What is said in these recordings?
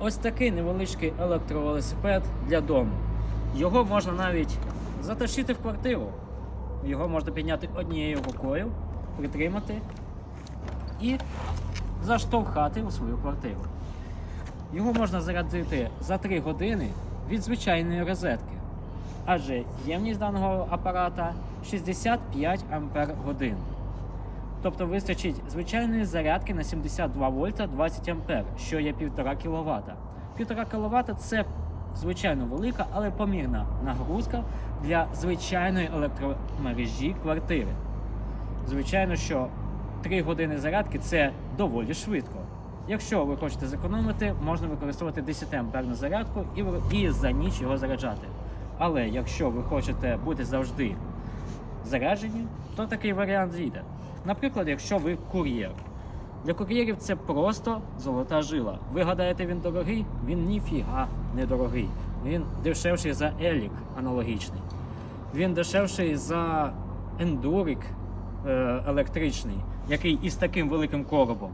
ось такий невеличкий електровелосипед для дому. Його можна навіть затащити в квартиру. Його можна підняти однією рукою, притримати і заштовхати у свою квартиру. Його можна зарядити за 3 години від звичайної розетки, адже ємність даного апарата 65 Ампер годин. Тобто вистачить звичайної зарядки на 72 вольта 20 ампер, що є 1,5 кВт. 1,5 кВт це звичайно велика, але помірна нагрузка для звичайної електромережі квартири. Звичайно, що 3 години зарядки це доволі швидко. Якщо ви хочете зекономити, можна використовувати 10 амперну зарядку і, за ніч його заряджати. Але якщо ви хочете бути завжди заряджені, то такий варіант зійде. Наприклад, якщо ви кур'єр. Для кур'єрів це просто золота жила. Ви гадаєте, він дорогий? Він ніфіга не дорогий. Він дешевший за Елік аналогічний. Він дешевший за ендурик електричний, який із таким великим коробом.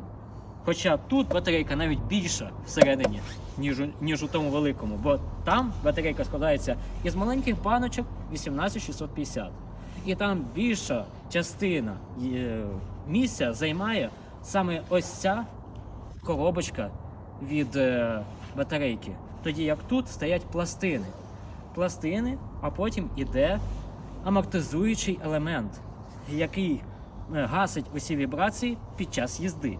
Хоча тут батарейка навіть більша всередині, ніж, у- ніж у тому великому, бо там батарейка складається із маленьких баночок 18650. І там більша частина е, місця займає саме ось ця коробочка від е, батарейки. Тоді як тут стоять пластини. Пластини, а потім іде амортизуючий елемент, який е, гасить усі вібрації під час їзди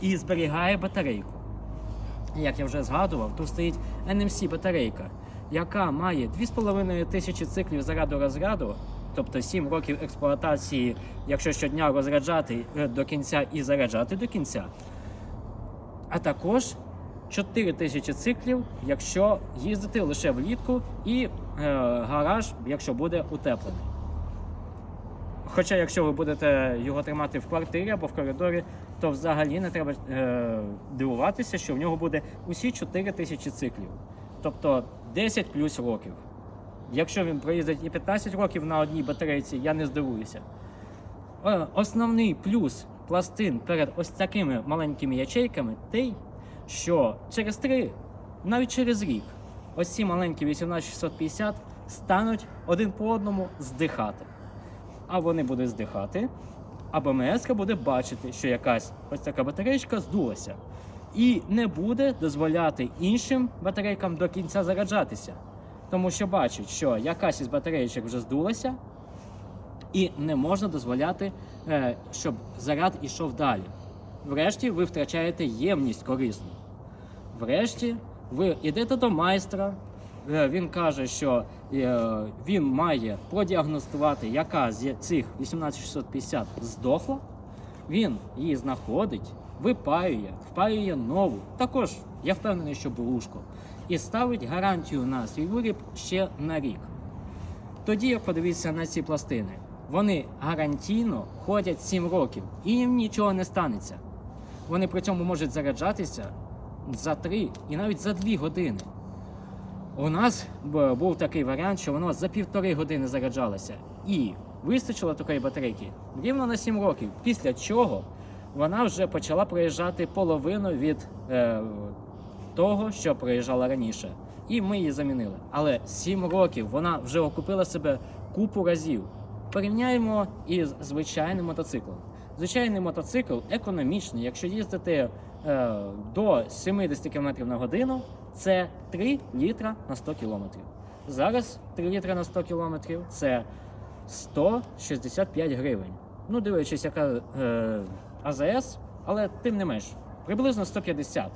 і зберігає батарейку. Як я вже згадував, тут стоїть NMC батарейка, яка має 2,5 тисячі циклів заряду розряду, тобто 7 років експлуатації, якщо щодня розряджати е, до кінця і заряджати до кінця. А також 4 тисячі циклів, якщо їздити лише влітку, і е, гараж, якщо буде утеплений. Хоча, якщо ви будете його тримати в квартирі або в коридорі, то взагалі не треба е, дивуватися, що в нього буде усі 4 тисячі циклів, тобто 10 плюс років. Якщо він проїздить і 15 років на одній батарейці, я не здивуюся. Основний плюс пластин перед ось такими маленькими ячейками той, що через 3, навіть через рік, ось ці маленькі 18650 стануть один по одному здихати а вони будуть здихати, а БМС буде бачити, що якась ось така батарейка здулася. І не буде дозволяти іншим батарейкам до кінця заряджатися. Тому що бачить, що якась із батарейок вже здулася, і не можна дозволяти, е, щоб заряд ішов далі. Врешті ви втрачаєте ємність корисну. Врешті ви йдете до майстра. е, Він каже, що е, він має продіагностувати, яка з цих 18650 здохла. Він її знаходить, випаює, впаює нову. Також я впевнений, що булушку. І ставить гарантію на свій виріб ще на рік. Тоді подивіться на ці пластини. Вони гарантійно ходять 7 років і їм нічого не станеться. Вони при цьому можуть заряджатися за 3 і навіть за 2 години. У нас був такий варіант, що воно за півтори години заряджалося. І вистачило такої батарейки рівно на 7 років, після чого вона вже почала проїжджати половину від е, того, що проїжджала раніше. І ми її замінили. Але 7 років вона вже окупила себе купу разів. Порівняємо із звичайним мотоциклом. Звичайний мотоцикл економічний, якщо їздити е, до 70 км на годину, це 3 літра на 100 км. Зараз 3 літра на 100 км це 165 гривень. Ну, дивлячись, яка е, АЗС, але тим не менш, приблизно 150.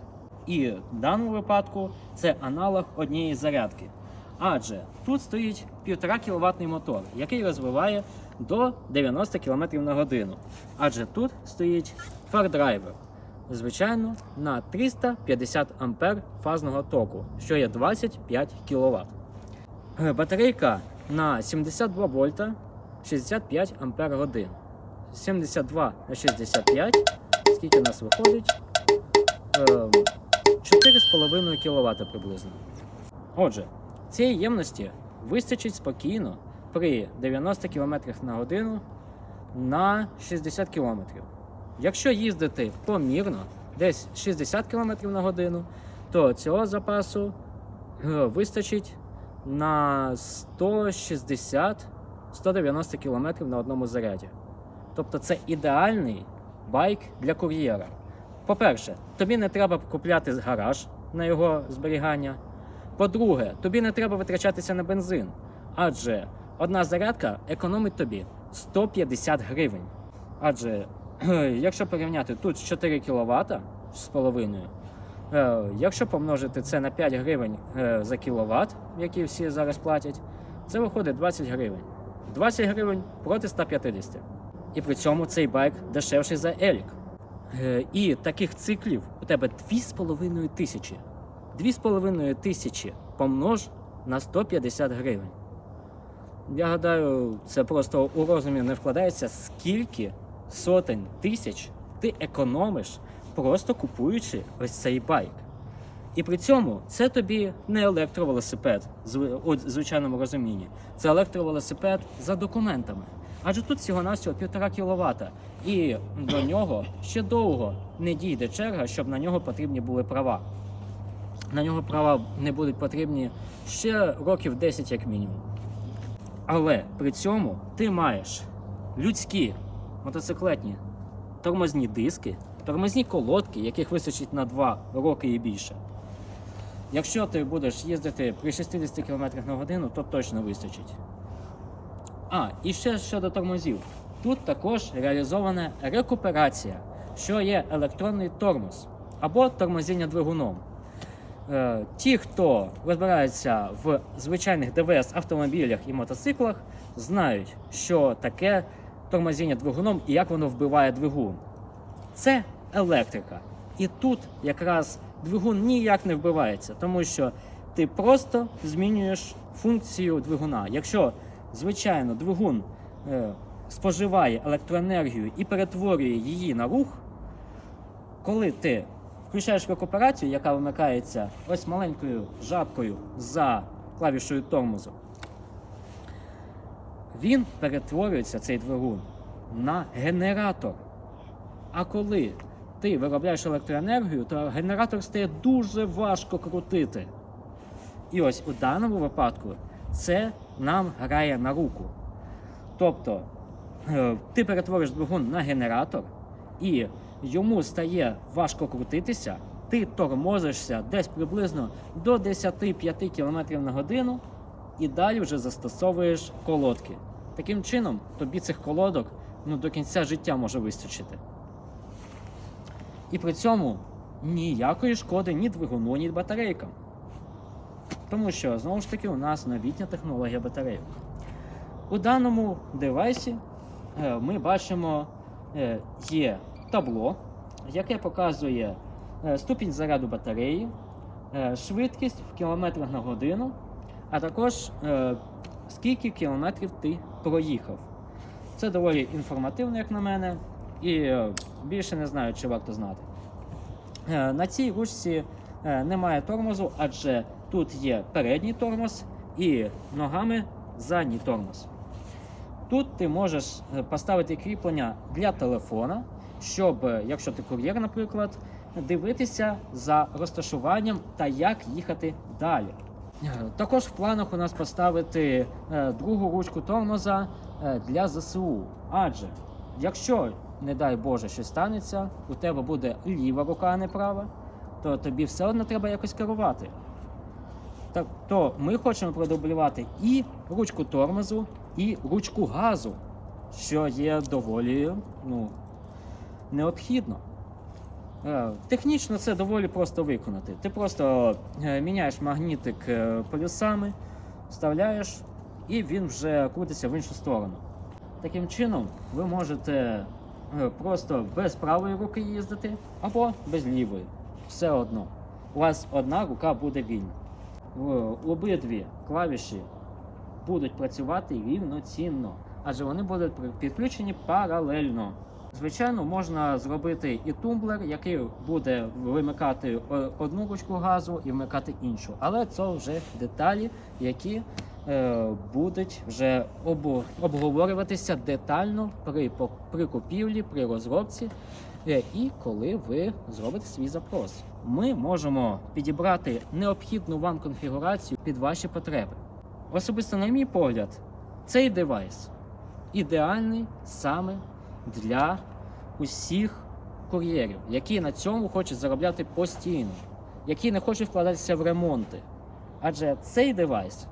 І в даному випадку це аналог однієї зарядки. Адже тут стоїть 1,5 кВт мотор, який розвиває до 90 км на годину. Адже тут стоїть фардрайвер. Звичайно, на 350 ампер фазного току, що є 25 кВт. Батарейка на 72 вольта 65 ампер годин. 72 на 65, скільки у нас виходить? Ем, 4,5 кВт приблизно. Отже, цієї ємності вистачить спокійно при 90 км на годину на 60 км. Якщо їздити помірно, десь 60 км на годину, то цього запасу е, вистачить на 160-190 км на одному заряді. Тобто це ідеальний байк для кур'єра. По-перше, тобі не треба купляти гараж на його зберігання. По-друге, тобі не треба витрачатися на бензин, адже одна зарядка економить тобі 150 гривень. Адже якщо порівняти тут 4 кВт з половиною, е, якщо помножити це на 5 гривень е, за кіловат, які всі зараз платять, це виходить 20 гривень. 20 гривень проти 150. І при цьому цей байк дешевший за Елік. Е, І таких циклів у тебе 2,5 тисячі. 2,5 тисячі помнож на 150 гривень. Я гадаю, це просто у розумі не вкладається, скільки сотень тисяч ти економиш, просто купуючи ось цей байк. І при цьому це тобі не електровелосипед у звичайному розумінні. Це електровелосипед за документами. Адже тут всього-навсього 1,5 кВт. І до нього ще довго не дійде черга, щоб на нього потрібні були права. На нього права не будуть потрібні ще років 10 як мінімум. Але при цьому ти маєш людські мотоциклетні тормозні диски, тормозні колодки, яких вистачить на 2 роки і більше. Якщо ти будеш їздити при 60 км на годину, то точно вистачить. А, і ще щодо тормозів. Тут також реалізована рекуперація, що є електронний тормоз або тормозіння двигуном. Е, Ті, хто розбирається в звичайних ДВС автомобілях і мотоциклах, знають, що таке тормозіння двигуном і як воно вбиває двигун. Це електрика. І тут якраз двигун ніяк не вбивається, тому що ти просто змінюєш функцію двигуна. Якщо, звичайно, двигун е, споживає електроенергію і перетворює її на рух, коли ти включаєш рекуперацію, яка вимикається ось маленькою жабкою за клавішою тормозу, він перетворюється, цей двигун, на генератор. А коли ти виробляєш електроенергію, то генератор стає дуже важко крутити. І ось у даному випадку це нам грає на руку. Тобто ти перетвориш двигун на генератор, і йому стає важко крутитися, ти тормозишся десь приблизно до 10-5 км на годину, і далі вже застосовуєш колодки. Таким чином, тобі цих колодок ну, до кінця життя може вистачити. І при цьому ніякої шкоди ні двигуну, ні батарейкам. Тому що, знову ж таки, у нас новітня технологія батарейок. У даному девайсі е, ми бачимо е, є табло, яке показує е, ступінь заряду батареї, е, швидкість в кілометрах на годину, а також е, скільки кілометрів ти проїхав. Це доволі інформативно, як на мене, і е, більше не знаю, чи варто знати. Е, На цій ручці е, немає тормозу, адже тут є передній тормоз і ногами задній тормоз. Тут ти можеш е, поставити кріплення для телефона, щоб, е, якщо ти кур'єр, наприклад, дивитися за розташуванням та як їхати далі. Е, Також в планах у нас поставити другу ручку тормоза для ЗСУ. Адже якщо, не дай Боже, щось станеться, у тебе буде ліва рука, а не права, то тобі все одно треба якось керувати. Так, то ми хочемо продублювати і ручку тормозу, і ручку газу, що є доволі ну, необхідно. Е, Технічно це доволі просто виконати. Ти просто е, міняєш магнітик е, полюсами, вставляєш, і він вже крутиться в іншу сторону. Таким чином, ви можете просто без правої руки їздити або без лівої. Все одно. У вас одна рука буде вільна. Обидві клавіші будуть працювати рівноцінно, адже вони будуть підключені паралельно. Звичайно, можна зробити і тумблер, який буде вимикати одну ручку газу і вмикати іншу. Але це вже деталі, які е, будуть вже обу- обговорюватися детально при, при купівлі, при розробці е, і коли ви зробите свій запрос. Ми можемо підібрати необхідну вам конфігурацію під ваші потреби. Особисто, на мій погляд, цей девайс ідеальний саме для усіх кур'єрів, які на цьому хочуть заробляти постійно, які не хочуть вкладатися в ремонти. Адже цей девайс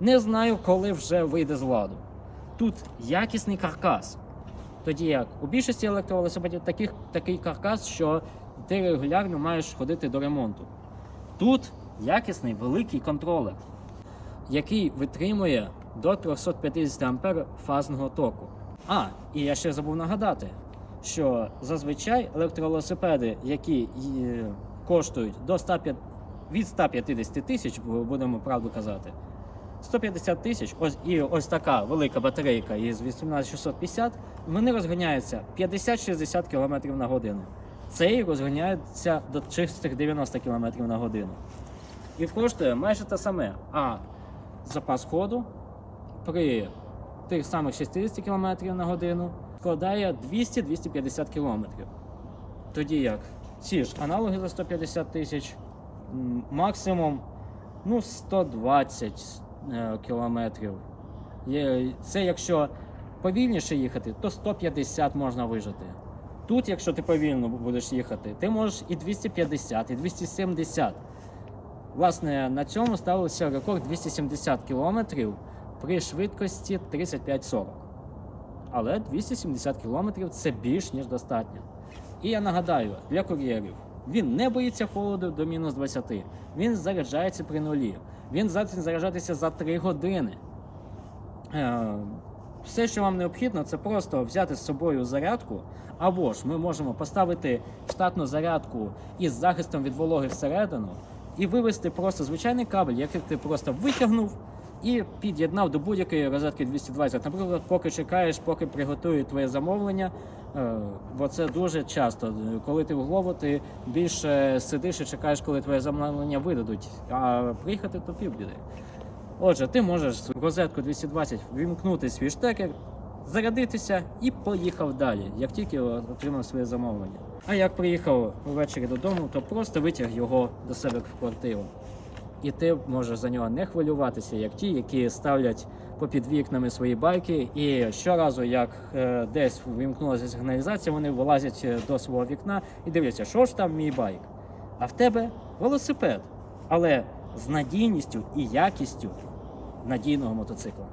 не знаю, коли вже вийде з ладу. Тут якісний каркас. Тоді як у більшості електровелосипедів таких, такий каркас, що ти регулярно маєш ходити до ремонту. Тут якісний великий контролер, який витримує до 350 ампер фазного току. А, і я ще забув нагадати, що зазвичай електровелосипеди, які е, коштують до 105, від 150 тисяч, будемо правду казати, 150 тисяч, ось і ось така велика батарейка із 18650, вони розганяються 50-60 км на годину. Цей розганяється до чистих 90 км на годину. І коштує майже те саме. А запас ходу при тих самих 60 км на годину складає 200-250 км. Тоді як ці ж аналоги за 150 тисяч, максимум ну, 120 е, кілометрів. Це якщо повільніше їхати, то 150 можна вижити. Тут, якщо ти повільно будеш їхати, ти можеш і 250, і 270. Власне, на цьому ставився рекорд 270 км при швидкості 35-40. Але 270 км це більш ніж достатньо. І я нагадаю, для кур'єрів він не боїться холоду до мінус 20. Він заряджається при нулі. Він здатний заряджатися за 3 години. Е, Все, що вам необхідно, це просто взяти з собою зарядку, або ж ми можемо поставити штатну зарядку із захистом від вологи всередину і вивести просто звичайний кабель, який ти просто витягнув і під'єднав до будь-якої розетки 220. Наприклад, поки чекаєш, поки приготують твоє замовлення. е, Бо це дуже часто. Коли ти в голову, ти більше сидиш і чекаєш, коли твоє замовлення видадуть. А приїхати то півбіди. Отже, ти можеш розетку 220 вімкнути свій штекер, зарядитися і поїхав далі, як тільки отримав своє замовлення. А як приїхав ввечері додому, то просто витяг його до себе в квартиру. І ти можеш за нього не хвилюватися, як ті, які ставлять попід вікнами свої байки, і щоразу, як е, десь вимкнулася сигналізація, вони вилазять е, до свого вікна і дивляться, що ж там мій байк. А в тебе велосипед, але з надійністю і якістю надійного мотоцикла.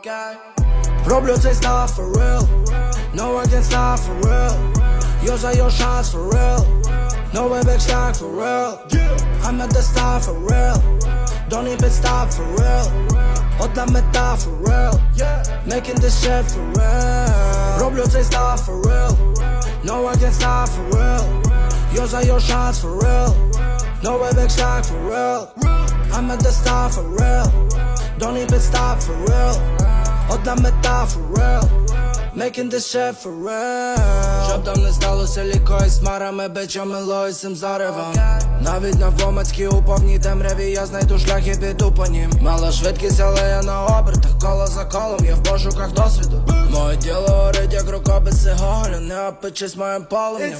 Okay. Roblox ain't not for real. No one can stop for real. Yours are your shots for real. No way back stock for real. I'm at the star for real. Don't even stop for real. Hold that meta for real. Making this shit for real. Roblox ain't not for real. No one can stop for real. Yours are your shots for real. No way back stock for real. I'm at the star for real. Don't even stop for real. Одна мета for real. Making this shit for real. Щоб там не сталося лікою з марами, бичами, лоїсим заревом. Навіть на Вомацькій у повній темряві я знайду шлях і піду по нім. Мала швидкість, але я на обертах, коло за колом, я в пошуках досвіду. Моє діло горить, як рукописи гоголю, не опичись моїм полум'ям